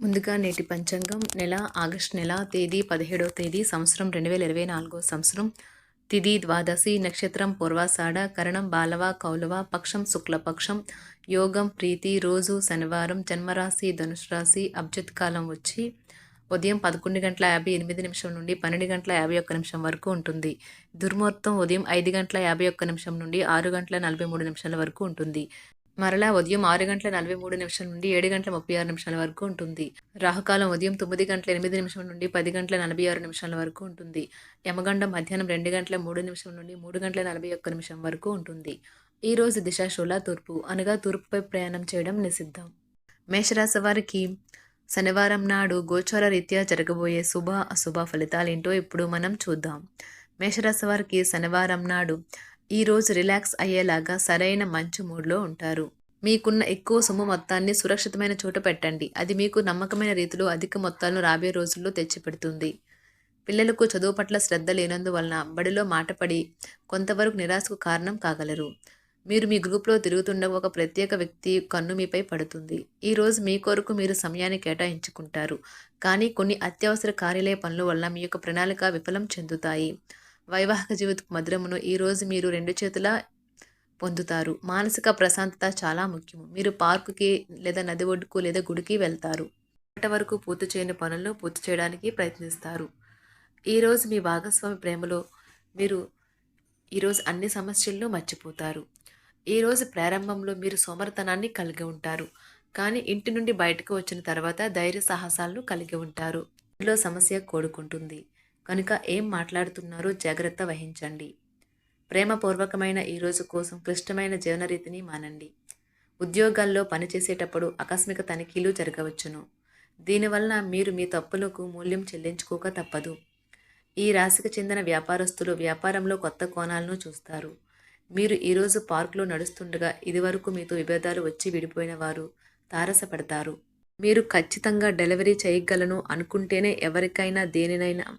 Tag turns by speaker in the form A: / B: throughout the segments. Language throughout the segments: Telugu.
A: ముందుగా నేటి పంచాంగం నెల ఆగస్టు నెల తేదీ పదిహేడవ తేదీ సంవత్సరం రెండు వేల ఇరవై నాలుగో సంవత్సరం. తిది ద్వాదశి నక్షత్రం పూర్వాషాఢ కరణం బాలవ కౌలవ పక్షం శుక్లపక్షం. యోగం ప్రీతి రోజు శనివారం జన్మరాశి ధనుసు రాశి అబ్జత్ కాలం వచ్చి ఉదయం పదకొండు గంటల యాభై ఎనిమిది నిమిషం నుండి పన్నెండు గంటల యాభై ఒక్క నిమిషం వరకు ఉంటుంది. దుర్ముహూర్తం ఉదయం ఐదు గంటల యాభై ఒక్క నిమిషం నుండి ఆరు గంటల నలభై మూడు నిమిషాల వరకు ఉంటుంది. మరలా ఉదయం ఆరు గంటల నలభై మూడు నిమిషాల నుండి ఏడు గంటల ముప్పై ఆరు నిమిషాల వరకు ఉంటుంది. రాహుకాలం ఉదయం తొమ్మిది గంటల ఎనిమిది నిమిషం నుండి పది గంటల నలభై ఆరు నిమిషాల వరకు ఉంటుంది. యమగండం మధ్యాహ్నం రెండు గంటల మూడు నిమిషం నుండి మూడు గంటల నలభై ఒక్క నిమిషం వరకు ఉంటుంది. ఈ రోజు దిశాశూల తూర్పు అనగా తూర్పుపై ప్రయాణం చేయడం నిషిద్ధం. మేషరాశి వారికి శనివారం నాడు గోచార రీత్యా జరగబోయే శుభ అశుభ ఫలితాలేంటో ఇప్పుడు మనం చూద్దాం. మేషరాశి వారికి శనివారం నాడు ఈ రోజు రిలాక్స్ అయ్యేలాగా సరైన మంచు మూడ్లో ఉంటారు. మీకున్న ఎక్కువ సొమ్ము మొత్తాన్ని సురక్షితమైన చోట పెట్టండి. అది మీకు నమ్మకమైన రీతిలో అధిక మొత్తాలను రాబోయే రోజుల్లో తెచ్చిపెడుతుంది. పిల్లలకు చదువు పట్ల శ్రద్ధ లేనందువలన బడిలో మాటపడి కొంతవరకు నిరాశకు కారణం కాగలరు. మీరు మీ గ్రూప్లో తిరుగుతుండగా ఒక ప్రత్యేక వ్యక్తి కన్ను మీపై పడుతుంది. ఈ రోజు మీ కొరకు మీరు సమయాన్ని కేటాయించుకుంటారు. కానీ కొన్ని అత్యవసర కార్యాలయ పనుల వల్ల మీ యొక్క ప్రణాళిక విఫలం చెందుతాయి. వైవాహిక జీవిత మధురమును ఈరోజు మీరు రెండు చేతుల పొందుతారు. మానసిక ప్రశాంతత చాలా ముఖ్యం మీరు పార్కుకి లేదా నది ఒడ్డుకు లేదా గుడికి వెళ్తారు. ఇప్పటి వరకు పూర్తి చేయని పనులను పూర్తి చేయడానికి ప్రయత్నిస్తారు. ఈరోజు మీ భాగస్వామి ప్రేమలో మీరు ఈరోజు అన్ని సమస్యలను మర్చిపోతారు. ఈరోజు ప్రారంభంలో మీరు సోమరతనాన్ని కలిగి ఉంటారు. కానీ ఇంటి నుండి బయటకు వచ్చిన తర్వాత ధైర్య సాహసాలను కలిగి ఉంటారు. ఇంట్లో సమస్య కోడుకుంటుంది. కనుక ఏం మాట్లాడుతున్నారో జాగ్రత్త వహించండి. ప్రేమపూర్వకమైన ఈ రోజు కోసం క్లిష్టమైన జీవనరీతిని మానండి. ఉద్యోగాల్లో పనిచేసేటప్పుడు ఆకస్మిక తనిఖీలు జరగవచ్చును. దీనివలన మీరు మీ తప్పులకు మూల్యం చెల్లించుకోక తప్పదు. ఈ రాశికి చెందిన వ్యాపారస్తులు వ్యాపారంలో కొత్త కోణాలను చూస్తారు. మీరు ఈరోజు పార్కులో నడుస్తుండగా ఇదివరకు మీతో విభేదాలు వచ్చి విడిపోయిన వారు తారసపడతారు. మీరు ఖచ్చితంగా డెలివరీ చేయగలను అనుకుంటేనే ఎవరికైనా దేనినైనా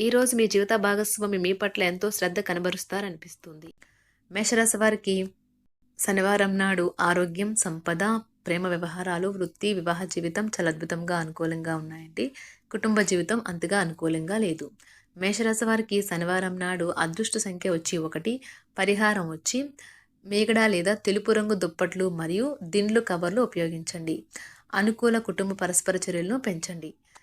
A: ఈరోజు మీ జీవిత భాగస్వామి మీ పట్ల ఎంతో శ్రద్ధ కనబరుస్తారనిపిస్తుంది. మేషరాశి వారికి శనివారం నాడు ఆరోగ్యం సంపద ప్రేమ వ్యవహారాలు వృత్తి వివాహ జీవితం చాలా అద్భుతంగా అనుకూలంగా ఉన్నాయండి. కుటుంబ జీవితం అంతగా అనుకూలంగా లేదు. మేషరాశి వారికి శనివారం నాడు అదృష్ట సంఖ్య వచ్చి ఒకటి పరిహారం వచ్చి మేగడ లేదా తెలుపు రంగు దుప్పట్లు మరియు దిండ్లు కవర్లు ఉపయోగించండి. అనుకూల కుటుంబ పరస్పర చర్యలను పెంచండి.